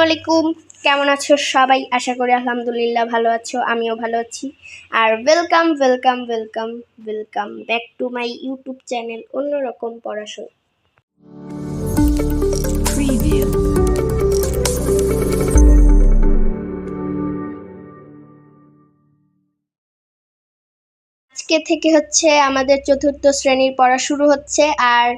আসসালামু আলাইকুম। কেমন আছো সবাই? আশা করি আলহামদুলিল্লাহ ভালো আছো আমিও ভালো আছি। আর welcome welcome welcome welcome back to my YouTube channel অন্যরকম পড়াশোনা। Preview. আজকে থেকে হচ্ছে আমাদের চতুর্থ শ্রেণির পড়া শুরু হচ্ছে আর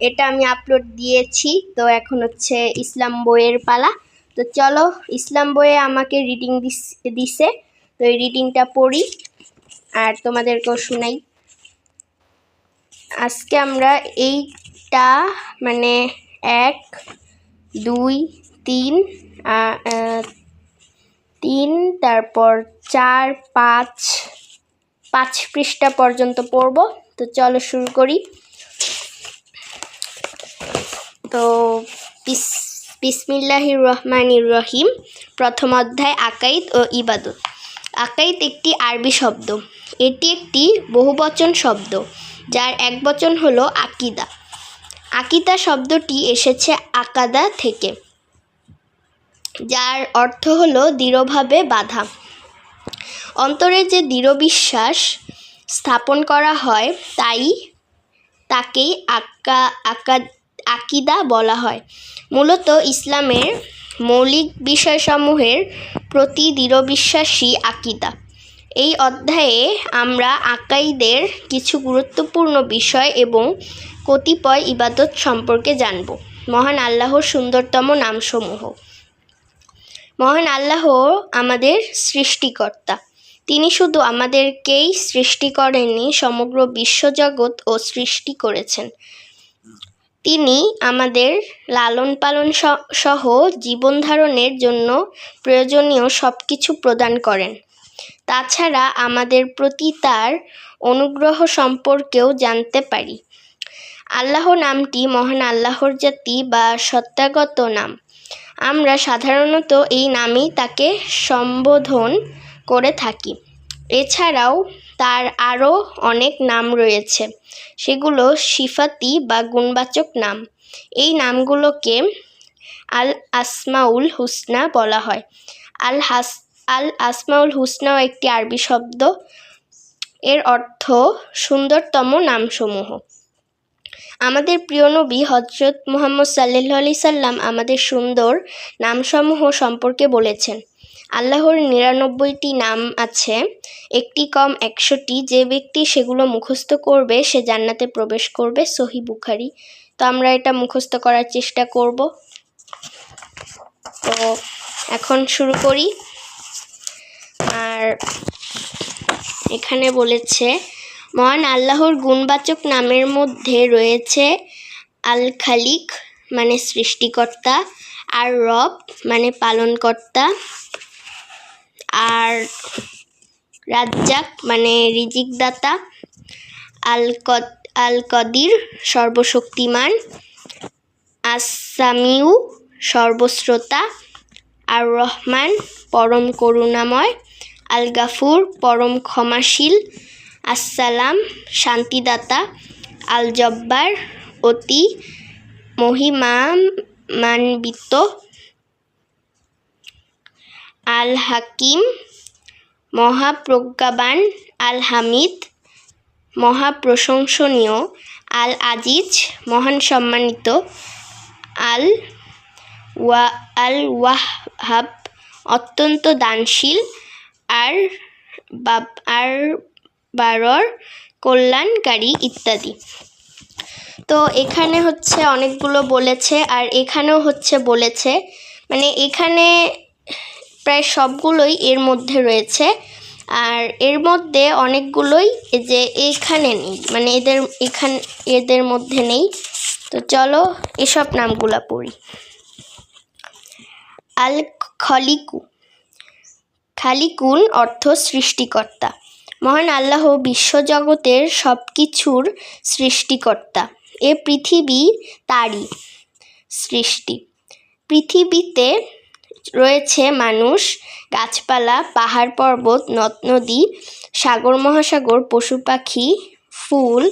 এটা আমি আপলোড দিয়েছি। তো এখন হচ্ছে ইসলাম বইয়ের পালা। তো চলো, ইসলাম বইয়ে আমাকে রিডিং দিছে। তো এই রিডিংটা পড়ি, আর তোমাদেরকেও শোনাই। আজকে আমরা এইটা মানে এক, দুই, তিন তিন, তারপর চার, পাঁচ পাঁচ পৃষ্ঠা পর্যন্ত পড়ব। তো চলো শুরু করি। তো বিসমিল্লাহির রহমানির রহিম, প্রথম অধ্যায় আকাইদ ও ইবাদত। আকাইদ একটি আরবি শব্দ। এটি একটি বহুবচন শব্দ, যার এক বচন হলো আকিদা। আকিদা শব্দটি এসেছে আকাদা থেকে, যার অর্থ হলো দৃঢ়ভাবে বাধা। অন্তরে যে দৃঢ় বিশ্বাস স্থাপন করা হয়, তাই তাকেই আকা আকা আকিদা বলা হয়। মূলত ইসলামের মৌলিক বিষয়সমূহের প্রতি দৃঢ় বিশ্বাসী আকিদা। এই অধ্যায়ে আমরা আকাইদের কিছু গুরুত্বপূর্ণ বিষয় এবং কতিপয় ইবাদত সম্পর্কে জানব। মহান আল্লাহর সুন্দরতম নামসমূহ। মহান আল্লাহ আমাদের সৃষ্টিকর্তা। তিনি শুধু আমাদেরকেই সৃষ্টি করেননি, সমগ্র বিশ্বজগৎ ও সৃষ্টি করেছেন। তিনি আমাদের লালন পালন সহ জীবন ধারণের জন্য প্রয়োজনীয় সব কিছু প্রদান করেন। তাছাড়া আমাদের প্রতি তার অনুগ্রহ সম্পর্কেও জানতে পারি। আল্লাহ নামটি মহান আল্লাহর জাতি বা সত্যাগত নাম। আমরা সাধারণত এই নামেই তাকে সম্বোধন করে থাকি। এছাড়াও তার আরও অনেক নাম রয়েছে। সেগুলো সিফাতি বা গুণবাচক নাম। এই নামগুলোকে আল আসমাউল হুসনা বলা হয়। আল হাস, আল আসমাউল হুসনাও একটি আরবি শব্দ। এর অর্থ সুন্দরতম নামসমূহ। আমাদের প্রিয় নবী হজরত মুহাম্মদ সাল্লাহ সাল্লাম আমাদের সুন্দর নামসমূহ সম্পর্কে বলেছেন। আল্লাহর নিরানব্বইটি নাম আছে। একটি কম একশোটি। যে ব্যক্তি সেগুলো মুখস্থ করবে, সে জান্নাতে প্রবেশ করবে। সহি বুখারি। তো আমরা এটা মুখস্থ করার চেষ্টা করব। তো এখন শুরু করি। আর এখানে বলেছে, মহান আল্লাহর গুণবাচক নামের মধ্যে রয়েছে আল খালিক মানে সৃষ্টিকর্তা, আর রব মানে পালনকর্তা। আর রাজ্জাক মানে রিজিকদাতা আল কদ আল কদির সর্বশক্তিমান, আসামিউ সর্বশ্রোতা আর রহমান পরম করুণাময় আল গাফুর পরম ক্ষমাশীল, আসসালাম শান্তিদাতা আল জব্বার অতি মহিমান্বিত আল হাকিম মহাপ্রজ্ঞাবান আল হামিদ মহাপ্রশংসনীয় আল আজিজ মহান সম্মানিত আল, ওয়া আল ওয়াহাব অত্যন্ত দানশীল আর বাব, আর বারর কল্যাণকারী ইত্যাদি। তো এখানে হচ্ছে অনেকগুলো বলেছে আর এখানেও হচ্ছে বলেছে। মানে এখানে প্রায় সবগুলোই এর মধ্যে রয়েছে। আর এর মধ্যে অনেকগুলোই যে এখানে নেই মানে এদের এখান, এদের মধ্যে নেই। তো চলো এসব নামগুলা পড়ি। আল খলিকু খালিকুন অর্থ সৃষ্টিকর্তা। মহান আল্লাহ বিশ্বজগতের সব কিছুর সৃষ্টিকর্তা। এ পৃথিবী তারই সৃষ্টি। পৃথিবীতে রয়েছে মানুষ, গাছপালা, পাহাড় পর্বত, নদ, নদী, সাগর, মহাসাগর, পশু পাখি, ফুল,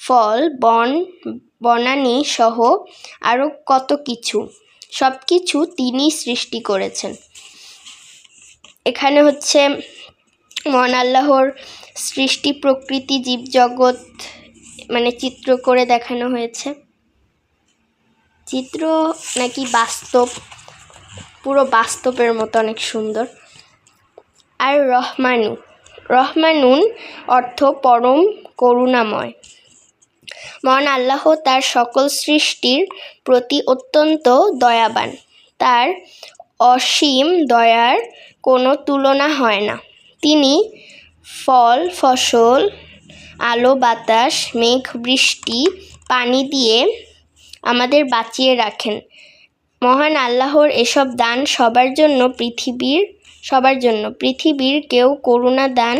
ফল, বন, বনানী সহ আরও কত কিছু। সব কিছু তিনি সৃষ্টি করেছেন। এখানে হচ্ছে মহান আল্লাহর সৃষ্টি প্রকৃতি, জীবজগৎ মানে চিত্র করে দেখানো হয়েছে। চিত্র নাকি বাস্তব? পুরো বাস্তবের মতো অনেক সুন্দর। আর রহমানু রহমানুন অর্থ পরম করুণাময়। মহান আল্লাহ তার সকল সৃষ্টির প্রতি অত্যন্ত দয়াবান। তার অসীম দয়ার কোনো তুলনা হয় না। তিনি ফল, ফসল, আলো, বাতাস, মেঘ, বৃষ্টি, পানি দিয়ে আমাদের বাঁচিয়ে রাখেন। মহান আল্লাহর এসব দান সবার জন্য পৃথিবীর, সবার জন্য। পৃথিবীর কেউ করুণা দান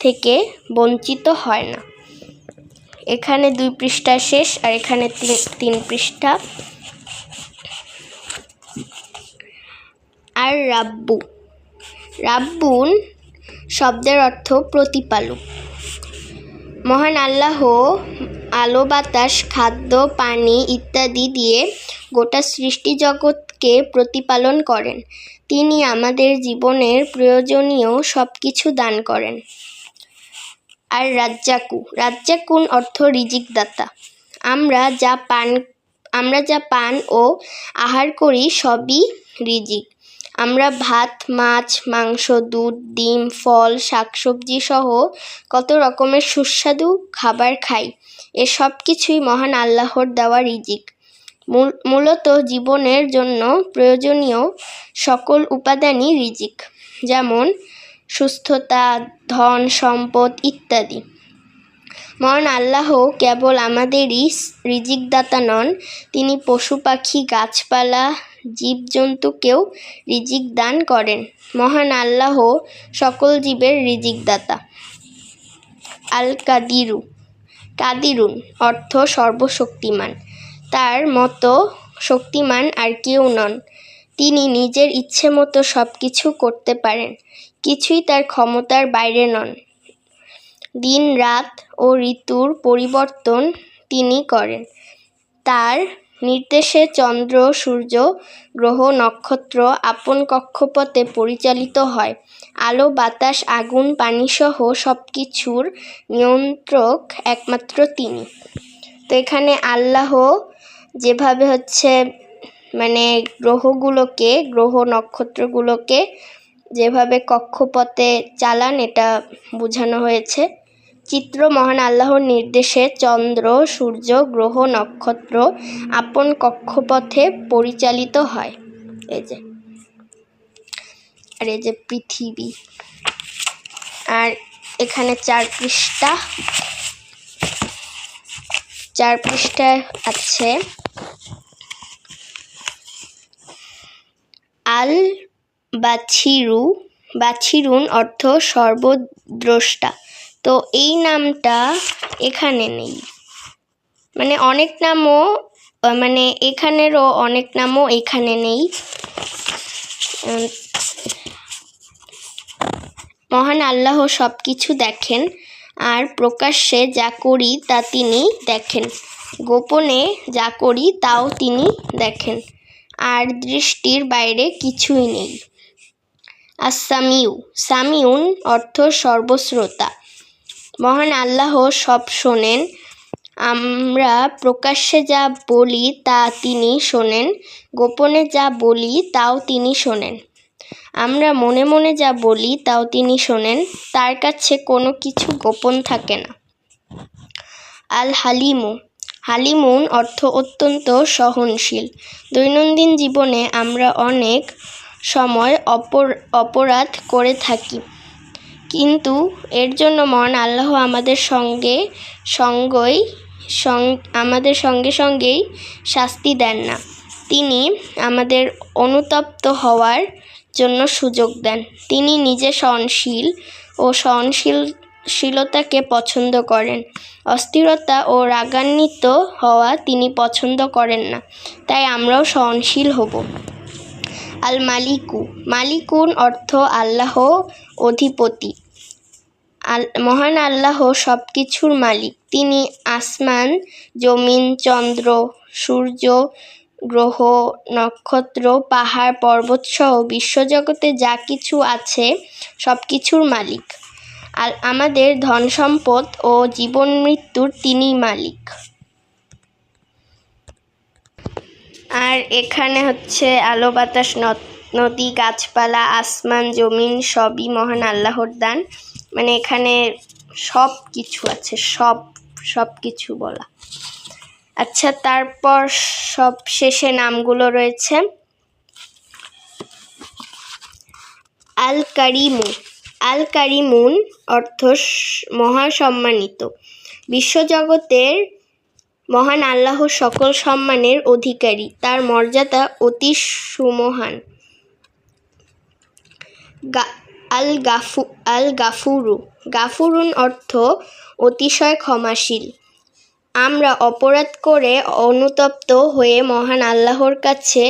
থেকে বঞ্চিত হয় না। এখানে দুই পৃষ্ঠা শেষ আর এখানে তিন পৃষ্ঠা। আর রাব্বু। রাব্বুন শব্দের অর্থ প্রতিপালক। মহান আল্লাহ আলো, বাতাস, খাদ্য, পানি ইত্যাদি দিয়ে গোটা সৃষ্টি জগৎকে প্রতিপালন করেন। তিনি আমাদের জীবনের প্রয়োজনীয় সব কিছু দান করেন। আর রাজ্জাকু। রাজ্জাকুন অর্থ রিজিক দাতা আমরা যা পান আমরা যা পান ও আহার করি সবই রিজিক। আমরা ভাত, মাছ, মাংস, দুধ, ডিম, ফল, শাকসবজি সহ কত রকমের সুস্বাদু খাবার খাই। এ সব কিছুই মহান আল্লাহর দেওয়া রিজিক। মূলত জীবনের জন্য প্রয়োজনীয় সকল উপাদানই রিজিক, যেমন সুস্থতা, ধন, সম্পদ ইত্যাদি। মহান আল্লাহ কেবল আমাদেরই রিজিকদাতা নন, তিনি পশু পাখি, গাছপালা জীবজন্তুকেও রিজিক দান করেন। মহান আল্লাহ সকল জীবের রিজিকদাতা। আল কাদিরু কাদিরুন অর্থ সর্বশক্তিমান। তার মতো শক্তিমান আর কেউ নন। তিনি নিজের ইচ্ছে মতো সব কিছু করতে পারেন। কিছুই তার ক্ষমতার বাইরে নন। দিন রাত ও ঋতুর পরিবর্তন তিনি করেন। তার নির্দেশে চন্দ্র, সূর্য, গ্রহ, নক্ষত্র আপন কক্ষপথে পরিচালিত হয়। আলো, বাতাস, আগুন, পানিসহ সব কিছুর নিয়ন্ত্রক একমাত্র তিনি। তো এখানে আল্লাহ যেভাবে হচ্ছে মানে গ্রহগুলোকে, গ্রহ নক্ষত্রগুলোকে যেভাবে কক্ষপথে চালান, এটা বোঝানো হয়েছে। চিত্র মহান আল্লাহর নির্দেশে চন্দ্র, সূর্য, গ্রহ, নক্ষত্র আপন কক্ষপথে পরিচালিত হয়। এই যে। আর এই যে পৃথিবী। আর এখানে চার পৃষ্ঠা। চার পৃষ্ঠায় আছে, আল বাছিরু। বাছিরুন অর্থ সর্বদ্রষ্টা। তো এই নামটা এখানে নেই। মানে অনেক নামও মানে এখানেরও অনেক নামও এখানে নেই। মহান আল্লাহ সব কিছু দেখেন, আর প্রকাশ্যে যা করি তা তিনি দেখেন। গোপনে যা করি তাও তিনি দেখেন, আর দৃষ্টির বাইরে কিছুই নেই। আর সামিউ সামিউন অর্থ সর্বশ্রোতা মহান আল্লাহ সব শোনেন। আমরা প্রকাশ্যে যা বলি তা তিনি শোনেন, গোপনে যা বলি তাও তিনি শোনেন। আমরা মনে মনে যা বলি তাও তিনি শোনেন, তার কাছে কোনো কিছু গোপন থাকে না। আল হালিমু হালিমুন অর্থ অত্যন্ত সহনশীল। দৈনন্দিন জীবনে আমরা অনেক সময় অপর, অপরাধ করে থাকি। কিন্তু এর জন্য মন আল্লাহ আমাদের সঙ্গে সঙ্গই আমাদের সঙ্গে সঙ্গেই শাস্তি দেন না। তিনি আমাদের অনুতপ্ত হওয়ার জন্য সুযোগ দেন। তিনি নিজে সহনশীল ও সহনশীলশীলতাকে পছন্দ করেন। অস্থিরতা ও রাগান্বিত হওয়া তিনি পছন্দ করেন না, তাই আমরাও সহনশীল হব। আল মালিকু মালিকুন অর্থ আল্লাহ অধিপতি। আল মহান আল্লাহ সব কিছুর মালিক। তিনি আসমান, জমিন, চন্দ্র, সূর্য, গ্রহ, নক্ষত্র, পাহাড় পর্বত সহ বিশ্বজগতে যা কিছু আছে সব কিছুর মালিক। আর আমাদের ধন সম্পদ ও জীবন মৃত্যুর তিনিই মালিক। আর এখানে হচ্ছে আলো বাতাস নদ- গাছপালা, আসমান, জমিন সবই মহান আল্লাহর দান। মানে এখানে সব কিছু আছে, সব সব কিছু বলা। আচ্ছা তারপর সব শেষে নামগুলো রয়েছে। আল কারিমু আল কারিমুন অর্থ মহাসম্মানিত। বিশ্বজগতের মহান আল্লাহ সকল সম্মানের অধিকারী। তার মর্যাদা অতি সুমহান। আল গাফু আল গাফুরু গাফুরুন অর্থ অতিশয় ক্ষমাশীল। আমরা অপরাধ করে অনুতপ্ত হয়ে মহান আল্লাহর কাছে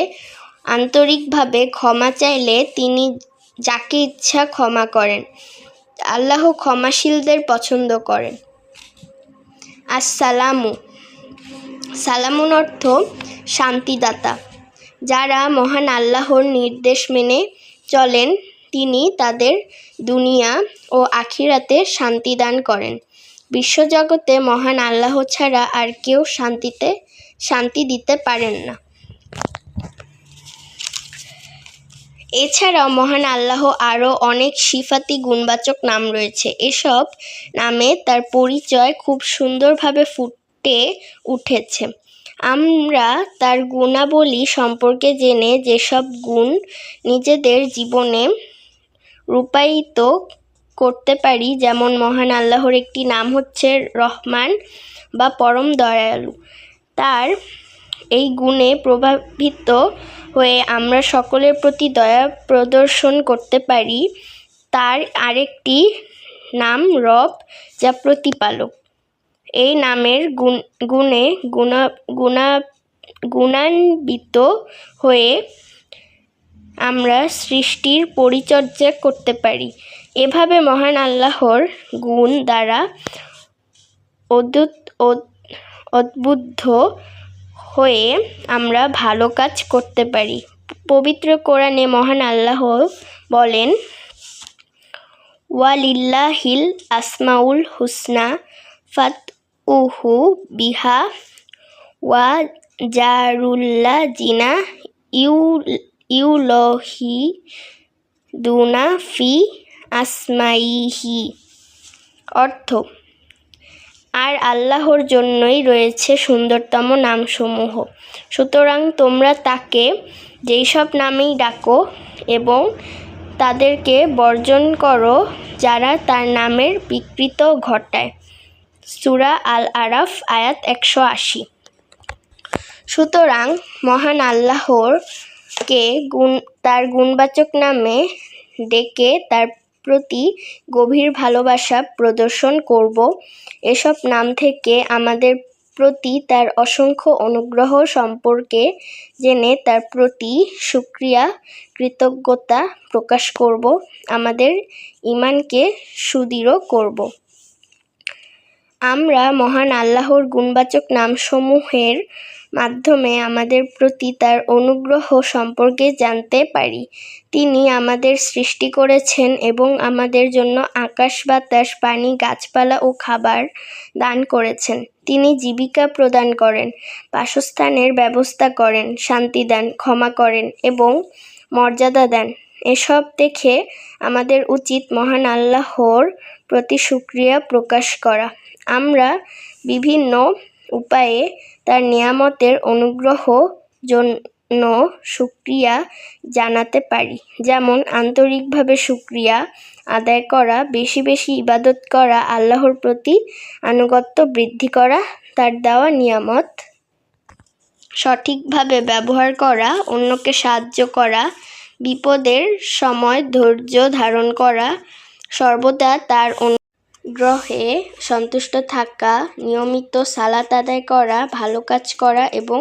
আন্তরিকভাবে ক্ষমা চাইলে তিনি যাকে ইচ্ছা ক্ষমা করেন। আল্লাহ ক্ষমাশীলদের পছন্দ করেন। আসসালামু সালামুন অর্থ শান্তিদাতা। যারা মহান আল্লাহর নির্দেশ মেনে চলেন, তিনি তাদের দুনিয়া ও আখিরাতে শান্তি দান করেন। বিশ্বজগতে মহান আল্লাহ ছাড়া আর কেউ শান্তিতে, শান্তি দিতে পারেন না। এছাড়াও মহান আল্লাহ আরও অনেক সিফাতি গুণবাচক নাম রয়েছে। এসব নামে তার পরিচয় খুব সুন্দরভাবে ফুটে উঠেছে। আমরা তার গুণাবলী সম্পর্কে জেনে যেসব গুণ নিজেদের জীবনে রূপায়িত করতে পারি, যেমন মহান আল্লাহর একটি নাম হচ্ছে রহমান বা পরম দয়ালু, তার এই গুণে প্রভাবিত হয়ে আমরা সকলের প্রতি দয়া প্রদর্শন করতে পারি। তার আরেকটি নাম রব, যা প্রতিপালক। এই নামের গুণ, গুণে গুণা গুণা, গুণান্বিত হয়ে আমরা সৃষ্টির পরিচর্যা করতে পারি। এভাবে মহান আল্লাহর গুণ দ্বারা অদ্ভুত উদ্বুদ্ধ হয়ে আমরা ভালো কাজ করতে পারি। পবিত্র কোরআনে মহান আল্লাহ বলেন, ওয়ালিল্লাহিল আসমাউল হুসনা ফাত উহু, বিহা, ওয়া, জারুল্লা, জিনা, ইউ, ইউলহি, দুনা, ফি, আসমাইহি। অর্থ, আর আল্লাহর জন্যই রয়েছে সুন্দরতম নামসমূহ। সুতরাং তোমরা তাকে যেই সব নামেই ডাকো এবং তাদেরকে বর্জন করো যারা তার নামের বিকৃত ঘটায়। সূরা আল আরাফ আয়াত একশো আশি। সুতরাং মহান আল্লাহর কে গুণ, তার গুণবাচক নামে ডেকে তার প্রতি গভীর ভালোবাসা প্রদর্শন করব। এসব নাম থেকে আমাদের প্রতি তার অসংখ্য অনুগ্রহ সম্পর্কে জেনে তার প্রতি সুক্রিয়া, কৃতজ্ঞতা প্রকাশ করব। আমাদের ইমানকে সুদৃঢ় করব। আমরা মহান আল্লাহর গুণবাচক নামসমূহের মাধ্যমে আমাদের প্রতি তার অনুগ্রহ সম্পর্কে জানতে পারি। তিনি আমাদের সৃষ্টি করেছেন এবং আমাদের জন্য আকাশ, বাতাস, পানি, গাছপালা ও খাবার দান করেছেন। তিনি জীবিকা প্রদান করেন, বাসস্থানের ব্যবস্থা করেন, শান্তি দেন, ক্ষমা করেন এবং মর্যাদা দেন। এসব দেখে আমাদের উচিত মহান আল্লাহর প্রতি সুক্রিয়া প্রকাশ করা। আমরা বিভিন্ন উপায়ে তার নিয়ামতের অনুগ্রহ জন্য সুক্রিয়া জানাতে পারি। যেমন, আন্তরিকভাবে সুক্রিয়া আদায় করা, বেশি বেশি ইবাদত করা, আল্লাহর প্রতি আনুগত্য বৃদ্ধি করা, তার দেওয়া নিয়ামত। সঠিকভাবে ব্যবহার করা, অন্যকে সাহায্য করা বিপদের সময় ধৈর্য ধারণ করা সর্বদা তার অনুগ্রহে সন্তুষ্ট থাকা, নিয়মিত সালাত আদায় করা, ভালো কাজ করা এবং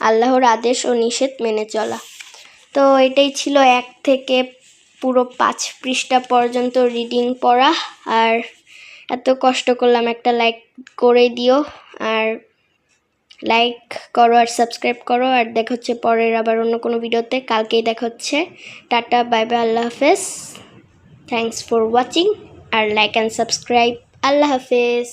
আল্লাহর আদেশ ও নিষেধ মেনে চলা। তো এটাই ছিল এক থেকে পুরো পাঁচ পৃষ্ঠা পর্যন্ত রিডিং পড়া। আর এত কষ্ট করলাম, একটা লাইক করে দিও। আর লাইক করো আর সাবস্ক্রাইব করো, আর দেখা হচ্ছে পরের আবার অন্য কোনো ভিডিওতে কালকেই দেখা হচ্ছে। টাটা বাই বাই আল্লাহ হাফেজ। থ্যাংকস ফর ওয়াচিং আর লাইক অ্যান্ড সাবস্ক্রাইব আল্লাহ হাফেজ।